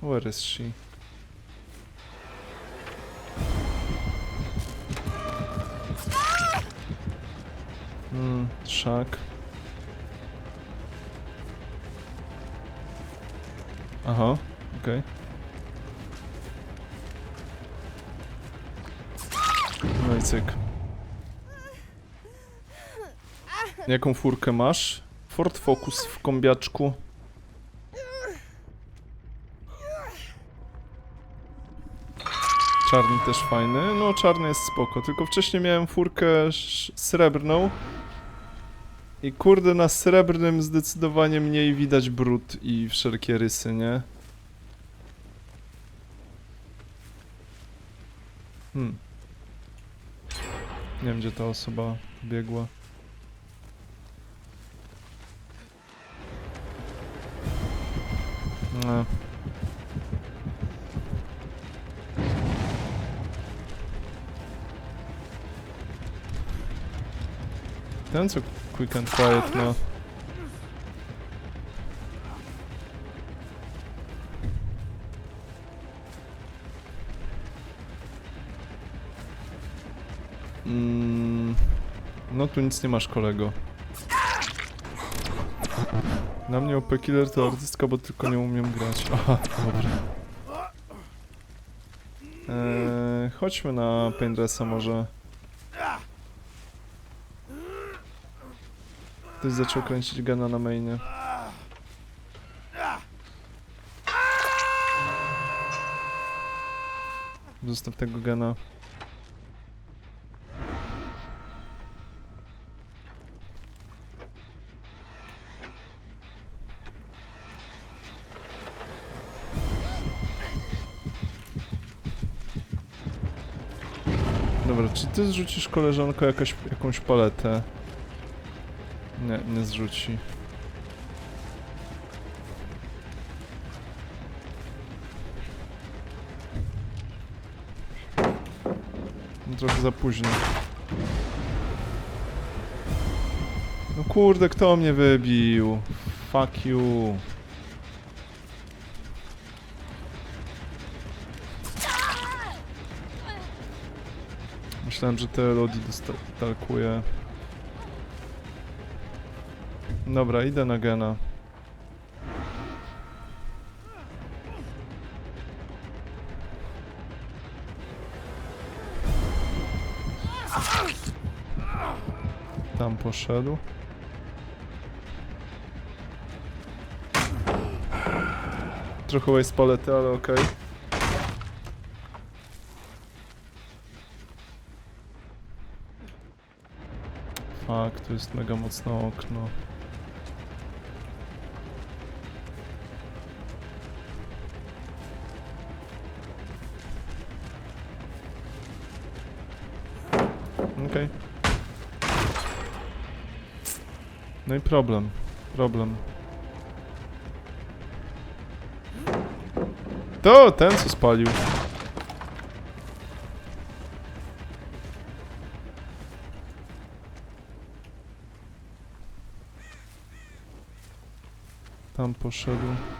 Where is she? Hmm, szak. Aha, okej. No i cyk. Jaką furkę masz? Ford Focus w kombiaczku. Czarny też fajny. No, czarny jest spoko. Tylko wcześniej miałem furkę srebrną. I kurde, na srebrnym zdecydowanie mniej widać brud i wszelkie rysy, nie? Hmm. Nie wiem, gdzie ta osoba biegła. No. Ten co Quick and Quiet ma. Mm, no tu nic nie masz kolego. Na mnie OP Killer to artystka, bo tylko nie umiem grać. Aha, dobra. Eee, chodźmy na Paintdressa może. Ktoś zaczął kręcić gena na mainie. Zostaw tego gena. Dobra, czy ty zrzucisz koleżanko jakaś, jakąś paletę? Nie, nie zrzuci. No, Trochę za późno. No kurde, kto mnie wybił? Fuck you. Myślałem, że te Lodi dostalkuje. Dobra, idę na gena. Tam poszedł. Trochę waste palety, ale okej. Fuck, tu jest mega mocne okno. Okej. No i problem. Problem. To ten co spalił. Tam poszedł.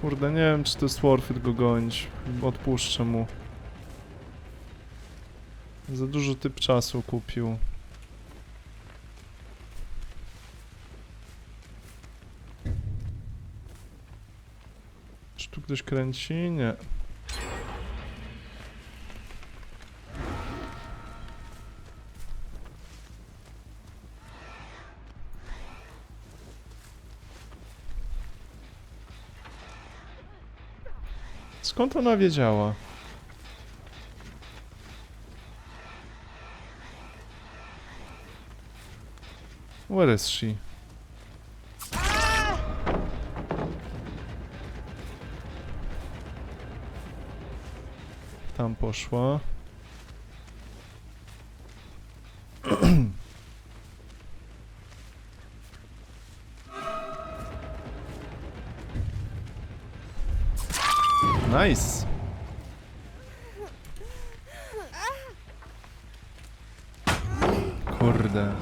Kurde, nie wiem czy to jest worth it go gonić. Odpuszczę mu. Za dużo typ czasu kupił. Czy tu ktoś kręci? Nie. Skąd ona wiedziała? Where is she? Tam poszła. Nice. Kurde.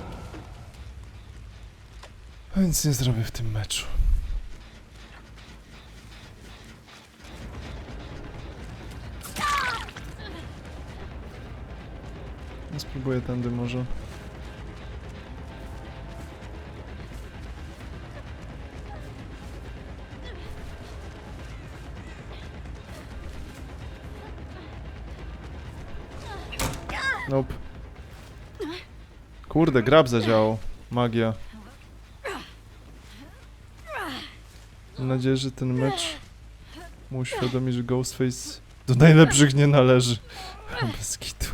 No nic nie zrobię w tym meczu. No, spróbuję tędy może. Nope. Kurde, grab zadziałał. Magia. Mam nadzieję, że ten mecz mu uświadomi, że Ghostface do najlepszych nie należy. Bez kitu.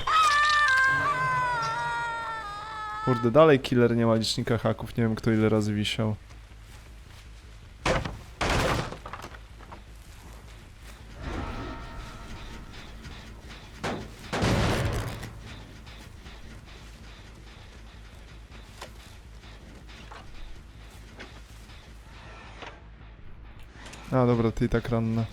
Kurde, dalej killer nie ma licznika haków. Nie wiem, kto ile razy wisiał. A, dobra, ty i tak ranna.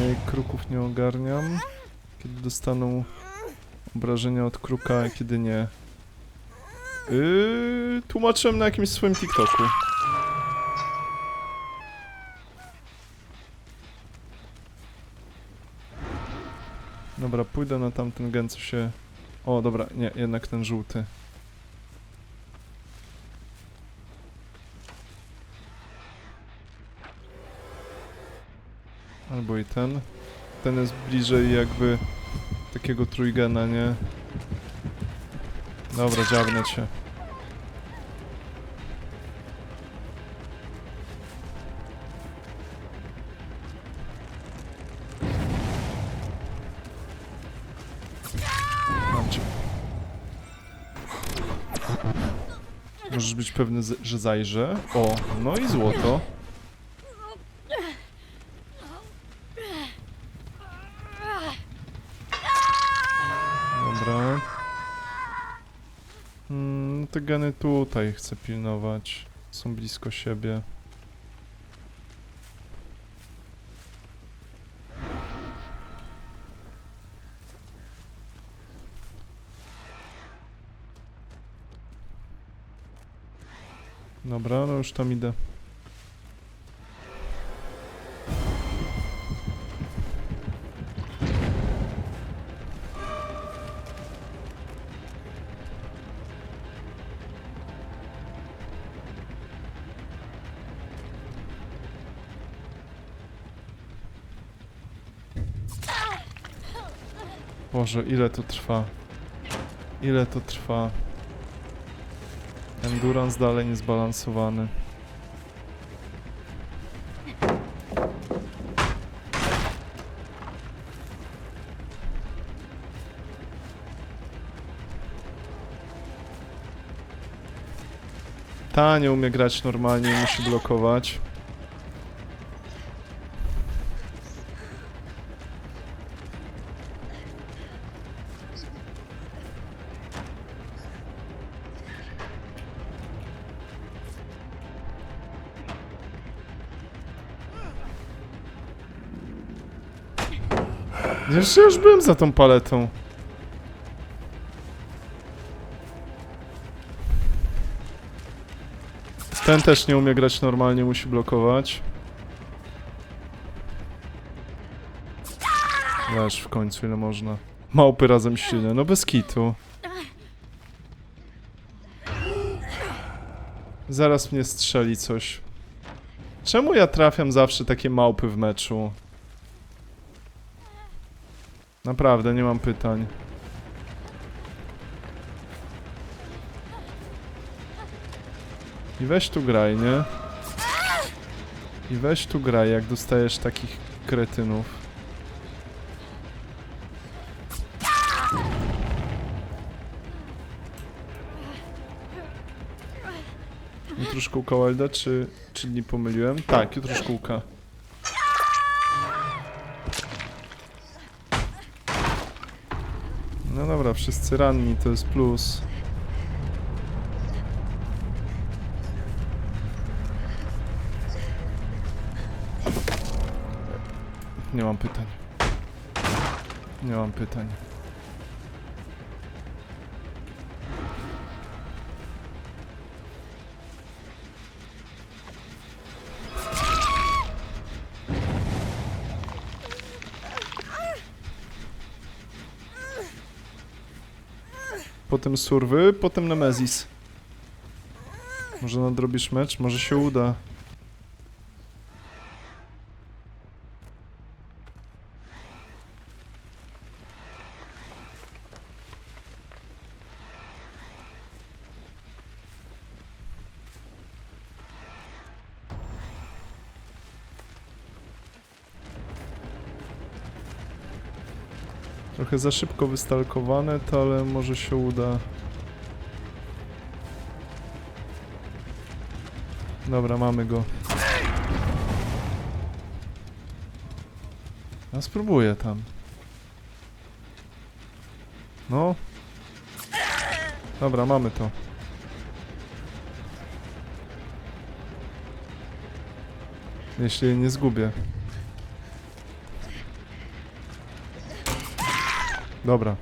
Jej kruków nie ogarniam. Kiedy dostaną obrażenia od kruka, kiedy nie. Yy, tłumaczyłem na jakimś swoim TikToku. Dobra, pójdę na tamten gen, co się... O, dobra, nie, jednak ten żółty. Albo i ten. Ten jest bliżej jakby takiego trójgena, nie? Dobra, dziabnę cię. Możesz być pewny, że zajrzę. O, no i złoto. Dobra. Mm, te geny tutaj chcę pilnować. Są blisko siebie. Dobra, no już tam idę. Boże, ile to trwa? Ile to trwa? Endurance dalej niezbalansowany. Ta nie umie grać normalnie musi blokować. Jeszcze już byłem za tą paletą. Ten też nie umie grać normalnie, musi blokować. Leż w końcu, ile można. Małpy razem silne, no bez kitu. Zaraz mnie strzeli coś. Czemu ja trafiam zawsze takie małpy w meczu? Naprawdę, nie mam pytań. I weź tu graj, nie? I weź tu graj, jak dostajesz takich kretynów. Jutro szkółka Wilda, czy, czy nie pomyliłem? Tak, jutro szkółka. Wszyscy ranni, to jest plus. Nie mam pytań. Nie mam pytań. Potem surwy, potem Nemezis. Może nadrobisz mecz? Może się uda. Trochę za szybko wystalkowane, to ale może się uda. Dobra, mamy go. Ja spróbuję tam. No. Dobra, mamy to. Jeśli nie zgubię. Dobra,